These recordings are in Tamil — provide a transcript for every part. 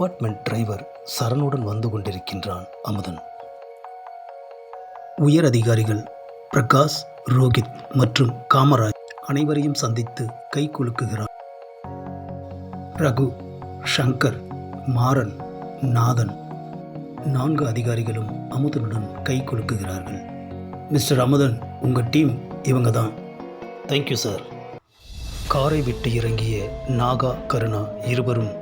டிபார்ட்மெண்ட் டிரைவர் சரணுடன் வந்து கொண்டிருக்கின்றான் அமுதன். உயர் அதிகாரிகள் பிரகாஷ் ரோஹித் மற்றும் காமராஜ் அனைவரையும் சந்தித்து கை குலுக்குகிறான் ரகு சங்கர் மாறன் நாதன் நான்கு அதிகாரிகளும் அமுதனுடன் கை குலுக்குகிறார்கள். மிஸ்டர் அமுதன் உங்கள் டீம் இவங்க தான். தேங்க்யூ சார் காரை விட்டு இறங்கிய நாகா கருணா இருவரும்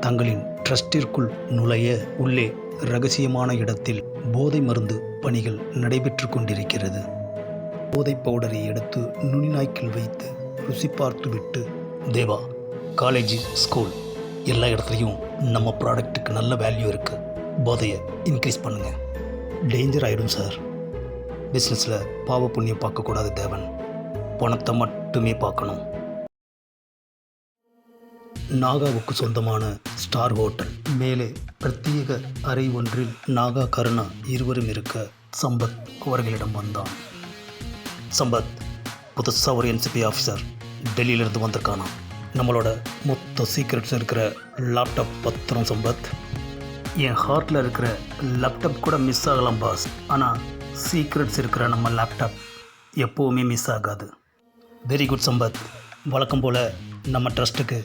தங்களின் ட்ரஸ்டிற்குள் நுழைய உள்ளே ரகசியமான இடத்தில் போதை மருந்து பணிகள் நடைபெற்று கொண்டிருக்கிறது. போதை பவுடரை எடுத்து நுனிநாய்க்கில் வைத்து ருசி பார்த்துவிட்டு தேவா காலேஜ் ஸ்கூல் எல்லா இடத்துலையும் நம்ம ப்ராடக்ட்டுக்கு நல்ல வேல்யூ இருக்குது போதையை இன்க்ரீஸ் பண்ணுங்கள் டேஞ்சர் ஆகிடும் சார் பிஸ்னஸில் பாவ புண்ணியம் பார்க்கக்கூடாது தேவன். பணத்தை மட்டுமே பார்க்கணும். நாகாவுக்கு சொந்தமான ஸ்டார் ஹோட்டல். மேலே பிரத்யேக அறை ஒன்றில் நாகா கருணா இருவரும் இருக்க சம்பத் அவர்களிடம் வந்தான். சம்பத் புதுசாக ஒரு என்சிபி ஆஃபீஸர் டெல்லியிலேருந்து வந்திருக்கானா நம்மளோட மொத்த சீக்ரெட்ஸ் இருக்கிற லேப்டாப் பத்திரம் சம்பத். என் ஹார்ட்டில் இருக்கிற லேப்டாப் கூட மிஸ் ஆகலாம் பாஸ் ஆனால் சீக்ரெட்ஸ் இருக்கிற நம்ம லேப்டாப் எப்போவுமே மிஸ் ஆகாது. Very good Sampath. வழக்கம் போல் நம்ம ட்ரஸ்ட்டுக்கு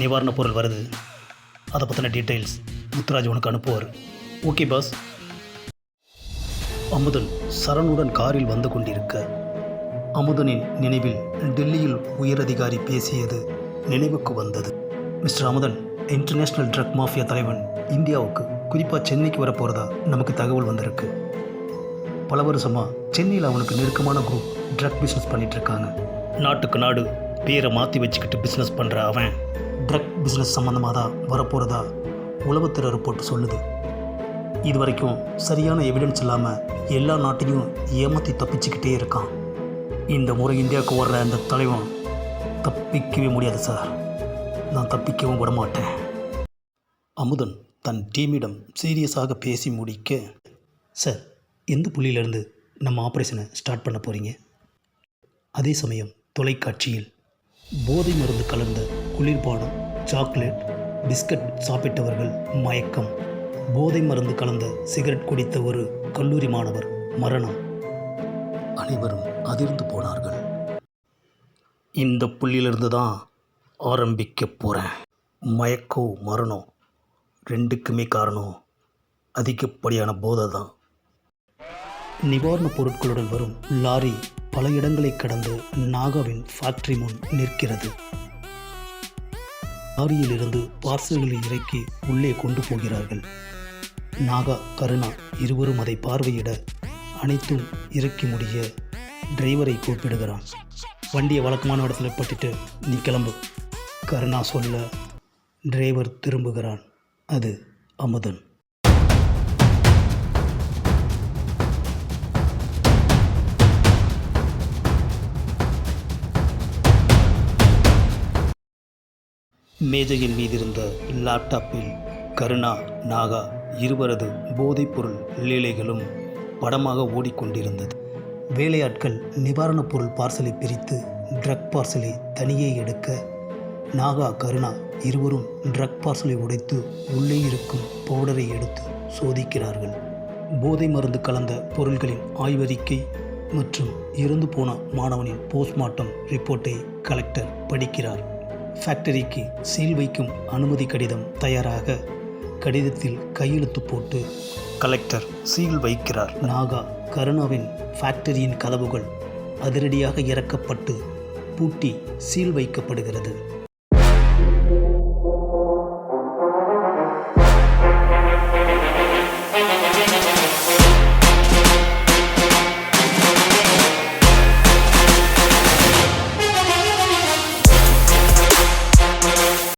நிவாரணப் பொருள் வருது. அதை பற்றின டீட்டெயில்ஸ் முத்துராஜ் உனக்கு அனுப்புவார். ஓகே பாஸ் அமுதன் சரணுடன் காரில் வந்து கொண்டிருக்க. அமுதனின் நினைவில் டெல்லியில் உயரதிகாரி பேசியது நினைவுக்கு வந்தது. Mister Amudhan international drug mafia தலைவன் இந்தியாவுக்கு குறிப்பாக சென்னைக்கு வர போகிறதா நமக்கு தகவல் வந்திருக்கு. பல வருஷமாக சென்னையில் அவனுக்கு நெருக்கமான குரூப் ட்ரக் பிஸ்னஸ் பண்ணிகிட்ருக்காங்க இருக்காங்க. நாட்டுக்கு நாடு பேரை மாற்றி வச்சுக்கிட்டு பிஸ்னஸ் பண்ணுற அவன் ட்ரக் பிஸ்னஸ் சம்மந்தமாக தான் வரப்போகிறதா உளவுத்துறை ரிப்போர்ட் சொல்லுது. இது வரைக்கும் சரியான எவிடன்ஸ் இல்லாமல் எல்லா நாட்டையும் ஏமாற்றி தப்பிச்சுக்கிட்டே இருக்கான். இந்த முறை இந்தியாவுக்கு வர்ற அந்த தலைவன் தப்பிக்கவே முடியாது சார். நான் தப்பிக்கவும் விட மாட்டேன். அமுதன் தன் டீமிடம் சீரியஸாக பேசி முடிக்க சார் எந்த புள்ளியிலேருந்து நம்ம ஆப்ரேஷனை ஸ்டார்ட் பண்ண போகிறீங்க அதே சமயம் தொலைக்காட்சியில் போதை மருந்து கலந்த குளிர்பானம் சாக்லேட் பிஸ்கட் சாப்பிட்டவர்கள் மயக்கம். போதை மருந்து கலந்த சிகரெட் குடித்த ஒரு கல்லூரி மாணவர் மரணம். அனைவரும் அதிர்ந்து போனார்கள். இந்த புள்ளியிலிருந்து தான் ஆரம்பிக்க போகிறேன் மயக்கம் மரணம் ரெண்டுக்குமே காரணம் அதிகப்படியான போதை தான் நிவாரணப் பொருட்களுடன் வரும் லாரி பல இடங்களை கடந்து நாகாவின் ஃபேக்டரி முன் நிற்கிறது. லாரியிலிருந்து பார்சல்களை இறக்கி உள்ளே கொண்டு போகிறார்கள். நாகா கருணா இருவரும் அதை பார்வையிட அனைத்தும் இறக்கி முடிய டிரைவரை கூப்பிடுகிறான். வண்டியை வழக்கமான இடத்துல பட்டுட்டு நீ கிளம்பு கருணா சொல்ல டிரைவர் திரும்புகிறான். அது அமுதன். மேஜையின் மீதிருந்த லேப்டாப்பில் கருணா நாகா இருவரது போதைப்பொருள் லீலைகளும் படமாக ஓடிக்கொண்டிருந்தது. வேலையாட்கள் நிவாரணப் பொருள் பார்சலை பிரித்து ட்ரக் பார்சலை தனியே எடுக்க நாகா கருணா இருவரும் ட்ரக் பார்சலை உடைத்து உள்ளே இருக்கும் பவுடரை எடுத்து சோதிக்கிறார்கள். போதை மருந்து கலந்த பொருள்களின் ஆய்வறிக்கை மற்றும் இறந்து போன மாணவனின் போஸ்ட்மார்ட்டம் ரிப்போர்ட்டை கலெக்டர் படிக்கிறார். ஃபேக்டரிக்கு சீல் வைக்கும் அனுமதி கடிதம் தயாராக. கடிதத்தில் கையெழுத்து போட்டு கலெக்டர் சீல் வைக்கிறார். நாகா கருணாவின் ஃபேக்டரியின் கதவுகள் அதிரடியாக இறக்கப்பட்டு பூட்டி சீல் வைக்கப்படுகிறது.